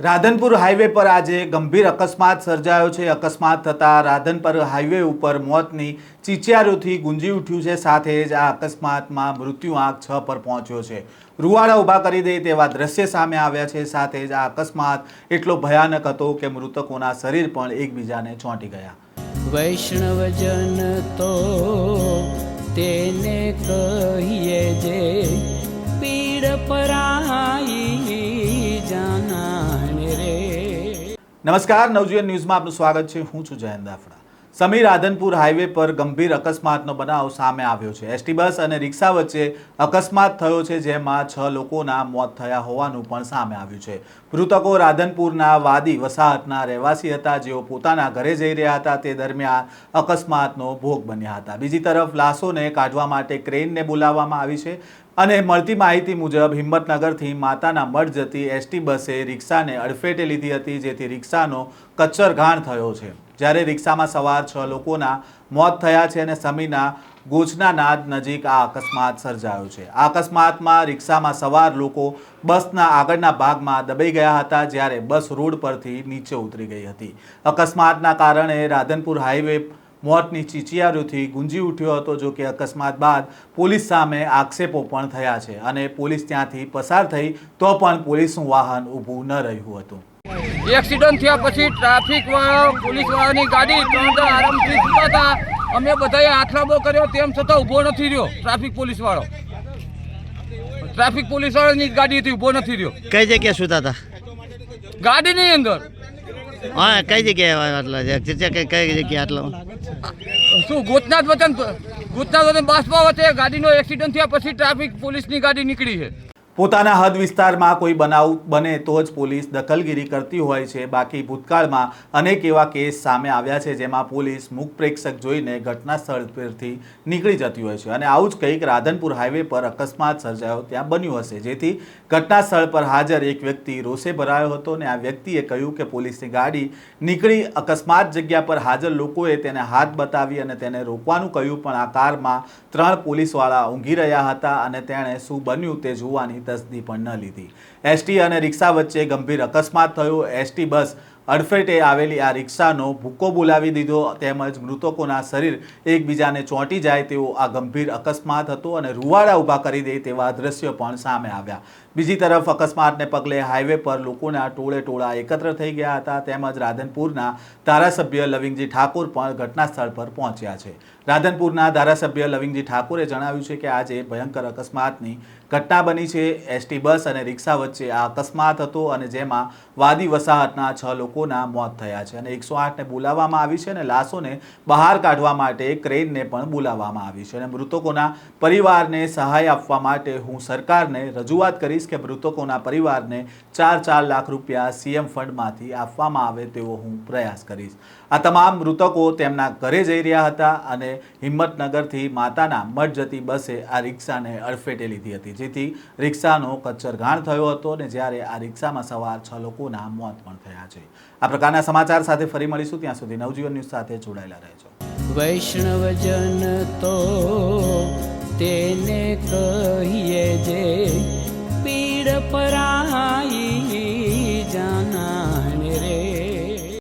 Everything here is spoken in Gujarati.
રાધનપુર હાઈવે પર આજે ગંભીર અકસ્માત સર્જાયો છે. અકસ્માત થતાં રાધનપુર હાઈવે ઉપર મોતની ચીચિયારોથી ગુંજી ઉઠ્યું છે. સાથે જ આ અકસ્માતમાં મૃત્યુ આંક છ પર પહોંચ્યો છે. રૂવાડા ઊભા કરી દે તેવા દ્રશ્ય સામે આવ્યા છે. સાથે જ આ અકસ્માત એટલો ભયાનક હતો કે મૃતકોના શરીર પણ એકબીજાને ચોંટી ગયા. વૈષ્ણવજન તો તેને કહીએ નમસ્કાર, નવજીવન ન્યૂઝમાં આપનું સ્વાગત છે. હું છું જયંત દાફડા. સમીર રાધનપુર હાઈવે પર ગંભીર અકસ્માતનો બનાવ સામે આવ્યો છે. એસટી બસ અને રિક્ષા વચ્ચે અકસ્માત થયો છે, જેમાં છ લોકોના મોત થયા હોવાનું પણ સામે આવ્યું છે. મૃતકો રાધનપુરના વાદી વસાહતના રહેવાસી હતા. જેઓ પોતાના ઘરે જઈ રહ્યા હતા, તે દરમિયાન અકસ્માતનો ભોગ બન્યા હતા. બીજી તરફ લાશોને કાઢવા માટે ક્રેનને બોલાવવામાં આવી છે. અને મળતી માહિતી મુજબ હિંમતનગરથી માતાના મઢ જતી એસટી બસે રિક્ષાને અડફેટે લીધી હતી, જેથી રિક્ષાનો કચ્છરઘાણ થયો છે. જ્યારે રિક્ષામાં સવાર છ લોકોના મોત થયા છે અને સમીના ગોચના નાદ નજીક આ અકસ્માત સર્જાયો છે. આ અકસ્માતમાં રિક્ષામાં સવાર લોકો બસના આગળના ભાગમાં દબાઈ ગયા હતા, જ્યારે બસ રોડ પરથી નીચે ઉતરી ગઈ હતી. અકસ્માતના કારણે રાધનપુર હાઈવે મોતની ચીચિયારીઓથી ગુંજી ઉઠ્યો હતો જો કે અકસ્માત બાદ પોલીસ સામે આક્ષેપો પણ થયા છે અને પોલીસ ત્યાંથી પસાર થઈ તો પણ પોલીસનું વાહન ઊભું ન રહ્યું હતું. એક્સિડન્ટ થયા પછી ટ્રાફિક વાળા પોલીસ વાળાની ગાડી ત્રણ આરામથી જતા હતા. અમે બધાએ હાથલાબો કર્યો તેમ છતાં ઊભો નથી રહ્યો ટ્રાફિક પોલીસ વાળો. ટ્રાફિક પોલીસ વાળાની ગાડી હતી ઊભો નથી રહ્યો. કઈ જગ્યાએ સુતા હતા? ગાડીની અંદર. હા, કઈ જગ્યાએ આટલા? કઈ કઈ જગ્યાએ આટલા? શું ગોતનાથ વતન ગોતનાથ વતન બાસપા વચ્ચે ગાડીનો એક્સિડન્ટ થયા પછી ટ્રાફિક પોલીસની ગાડી નીકળી છે? પોતાના હદ વિસ્તારમાં કોઈ બનાવ બને તો જ પોલીસ દખલગીરી કરતી હોય છે. બાકી ભૂતકાળમાં અનેક એવા કેસ સામે આવ્યા છે જેમાં પોલીસ મુખ પ્રેક્ષક જોઈને ઘટના સ્થળ પરથી નીકળી જતી હોય છે. અને આવું જ કંઈક રાધનપુર હાઈવે પર અકસ્માત સર્જાયો ત્યાં બન્યું હશે. જેથી ઘટના સ્થળ પર હાજર એક વ્યક્તિ રોષે ભરાયો હતો અને આ વ્યક્તિએ કહ્યું કે પોલીસની ગાડી નીકળી અકસ્માત જગ્યા પર હાજર લોકોએ તેને હાથ બતાવી અને તેને રોકવાનું કહ્યું. પણ આ કારમાં ત્રણ પોલીસવાળા ઊંઘી રહ્યા હતા અને તેણે શું બન્યું તે જોવાની તસદી પણ ન લીધી. એસટી અને રિક્ષા વચ્ચે ગંભીર અકસ્માત થયો. એસટી બસ અડફેટે આવેલી આ રિક્ષાનો ભૂક્કો બોલાવી દીધો તેમજ મૃતકોના શરીર એકબીજાને ચોંટી જાય તેવો આ ગંભીર અકસ્માત હતો અને રૂવાડા ઊભા કરી દે તેવા દ્રશ્યો પણ સામે આવ્યા. બીજી તરફ અકસ્માતને પગલે હાઈવે પર લોકોના ટોળે ટોળા એકત્ર થઈ ગયા હતા. તેમજ રાધનપુરના ધારાસભ્ય લવિંગજી ઠાકોર પણ ઘટના સ્થળ પર પહોંચ્યા છે. રાધનપુરના ધારાસભ્ય લવિંગજી ઠાકોરે જણાવ્યું છે કે આજે ભયંકર અકસ્માતની ઘટના બની છે. એસટી બસ અને રિક્ષા વચ્ચે આ અકસ્માત હતો અને જેમાં વાદી વસાહતના છ લોકોના મોત થયા છે અને એકસો આઠને બોલાવવામાં આવી છે અને લાશોને બહાર કાઢવા માટે ક્રેનને પણ બોલાવવામાં આવી છે અને મૃતકોના પરિવારને સહાય આપવા માટે હું સરકારને રજૂઆત કરીશ કે મૃતકોના પરિવારને ચાર ચાર લાખ રૂપિયા સીએમ ફંડમાંથી આપવામાં આવે તેવો હું પ્રયાસ કરીશ. આ તમામ મૃતકો તેમના ઘરે જઈ રહ્યા હતા અને હિંમતનગરથી માતાના મઠ જતી બસે આ રિક્ષાને અડફેટે લીધી હતી. જેથી રિક્ષાનો કચ્છરઘાણ થયો હતો અને જ્યારે આ રિક્ષામાં સવાર છ લોકોના મોત પણ થયા છે. આ પ્રકારના સમાચાર સાથે ફરી મળીશું. ત્યાં સુધી નવજીવન ન્યૂઝ સાથે જોડાયેલા રહેજો. વૈષ્ણવજન તો તેને કહીએ